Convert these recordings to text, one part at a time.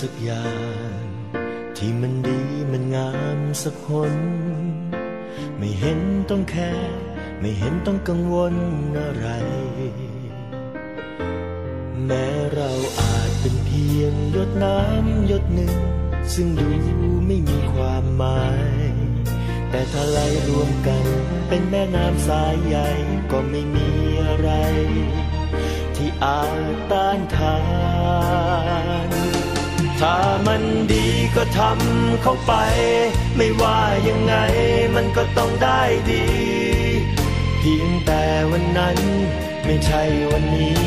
สักอย่าง ที่มันดีมันงามสักคน ไม่เห็นต้องแคร์ไม่เห็นต้องกังวลอะไร แม้เราอาจเป็นเพียงหยดน้ำหยดหนึ่ง ซึ่งดูไม่มีความหมาย แต่ถ้าไหลรวมกันเป็นแม่น้ำสายใหญ่ก็ไม่มีอะไร ที่อาจต้านทาน ถ้ามันดีก็ทำเข้าไป ไม่ว่ายังไงมันก็ต้องได้ดี เพียงแต่วันนั้น ไม่ใช่วันนี้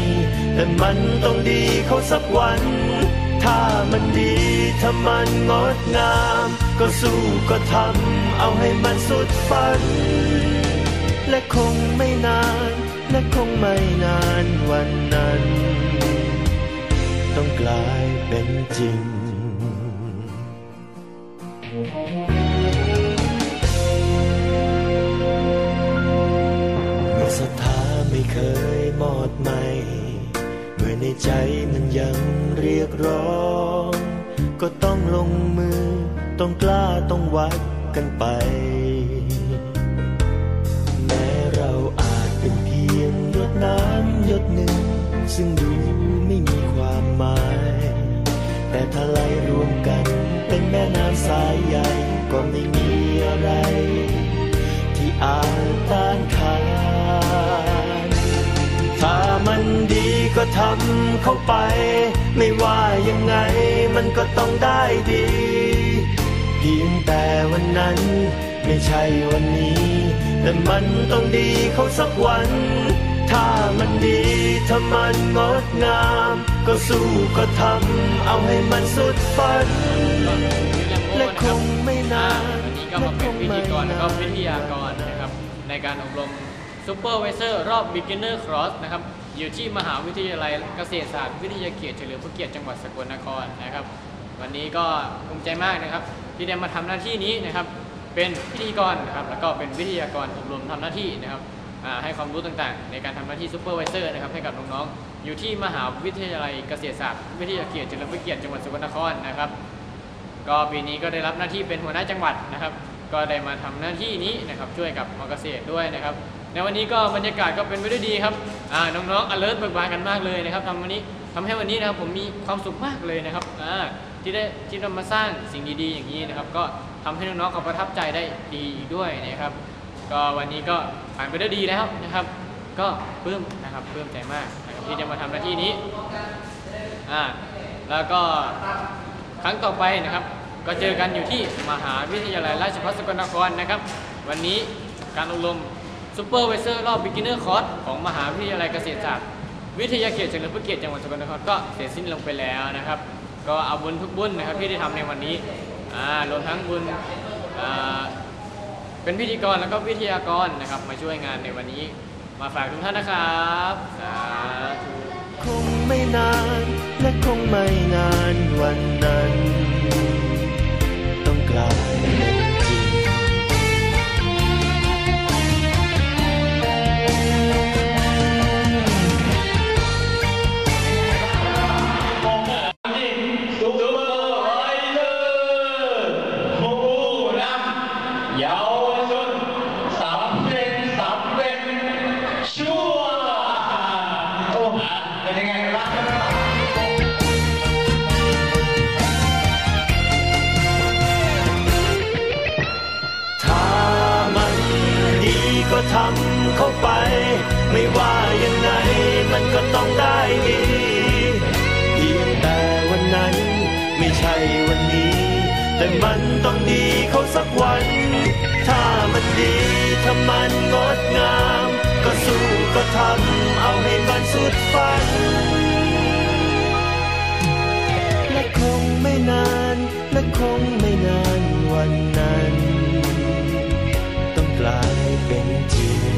แต่มันต้องดีเขาสักวัน ถ้ามันดีถ้ามันงดงาม ก็สู้ก็ทำเอาให้มันสุดฝัน และคงไม่นาน และคงไม่นานวันนั้น ต้องกลายเป็นจริง เมื่อศรัทธาไม่เคยหมดไหม เมื่อในใจมันยังเรียกร้อง ก็ต้องลงมือ ต้องกล้าต้องวัดกันไป แม้เราอาจเป็นเพียงหยดน้ำหยดหนึ่ง ซึ่งดูไม่มี ความหมาย แต่ถ้าไหลรวมกันเป็นแม่น้ำสายใหญ่ก็ไม่มีอะไร ที่อาจต้านทานถ้ามันดีก็ทำเข้าไป ไม่ว่ายังไงมันก็ต้องได้ดี เพียงแต่วันนั้นไม่ใช่วันนี้ แต่มันต้องดีเขาสักวัน ถ้ามันดีถ้ามันงดงาม ก็สู้ก็ทำเอาให้มันสุดฝัน และคงไม่นานวันนี้ก็มาเป็นพิธีกรแล้วก็วิทยากรนะครับ ในการอบรมซูเปอร์ไวเซอร์รอบ Beginner Cross นะครับ อยู่ที่มหาวิทยาลัยเกษตรศาสตร์วิทยาเขตเฉลิมพระเกียรติจังหวัดสกลนครนะครับ วันนี้ก็ภูมิใจมากนะครับ ที่ได้มาทำหน้าที่นี้นะครับ เป็นพิธีกรนะครับแล้วก็เป็นวิทยากรอบรมทำหน้าที่นะครับ ให้ความรู้ต่างๆ ในการทำหน้าที่ซูเปอร์ไวเซอร์นะครับให้กับน้องๆอยู่ที่มหาวิทยาลัยเกษตรศาสตร์วิทยาเขตเฉลิมพระเกียรติจังหวัดสกลนครนะครับ ก็ปีนี้ก็ได้รับหน้าที่เป็นหัวหน้าจังหวัดนะครับ ก็ได้มาทำหน้าที่นี้นะครับช่วยกับมอเกษตรด้วยนะครับ ในวันนี้ก็บรรยากาศก็เป็นไปด้วยดีครับน้องๆ alert เบิกบานกันมากเลยนะครับทำวันนี้ทำให้วันนี้นะครับผมมีความสุขมากเลยนะครับที่ได้ที่เรามาสร้างสิ่งดีๆ อย่างนี้นะครับ ก็ทำให้น้องๆเขาประทับใจได้ดีอีกด้วยนะครับ ก็วันนี้ก็ผ่านไปได้ดีแล้วนะครับ ก็ปลื้มนะครับปลื้มใจมากนะครับที่ได้มาทำหน้าที่นี้อ่าแล้วก็ครั้งต่อไปนะครับ ก็เจอกันอยู่ที่มหาวิทยาลัยราชภัฏสกลนครนะครับ วันนี้การอบรมซูเปอร์ไวเซอร์รอบ Beginner Course ของมหาวิทยาลัยเกษตรศาสตร์วิทยาเขตเฉลิมพระเกียรติจังหวัดสกลนครก็เสร็จสิ้นลงไปแล้วนะครับ ก็เอาบุญทุกบุญนะครับที่ได้ทำในวันนี้อ่ารวมทั้งบุญอ่า เป็นพิธีกรแล้วก็วิทยากรนะครับมาช่วยงานในวันนี้ มาฝากทุกท่านนะครับสาธุคงไม่นานและคงไม่นานวันนั้น เป็นยังไงกันบ้างครับถ้ามันดีก็ทำเข้าไป ไม่ว่ายังไงมันก็ต้องได้ดีเพียงแต่วันนั้น ไม่ใช่วันนี้ แต่มันต้องดีเขาสักวัน ถ้ามันดีถ้ามันงดงาม ก็สู้ก็ทำเอาให้มันสุดฝัน และคงไม่นานและคงไม่นานวันนั้น ต้องกลายเป็นจริง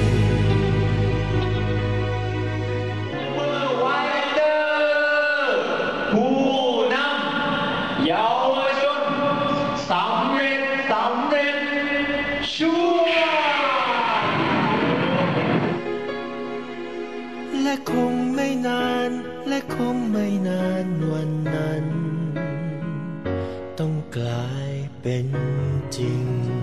คงไม่นานวันนั้น ต้องกลายเป็นจริง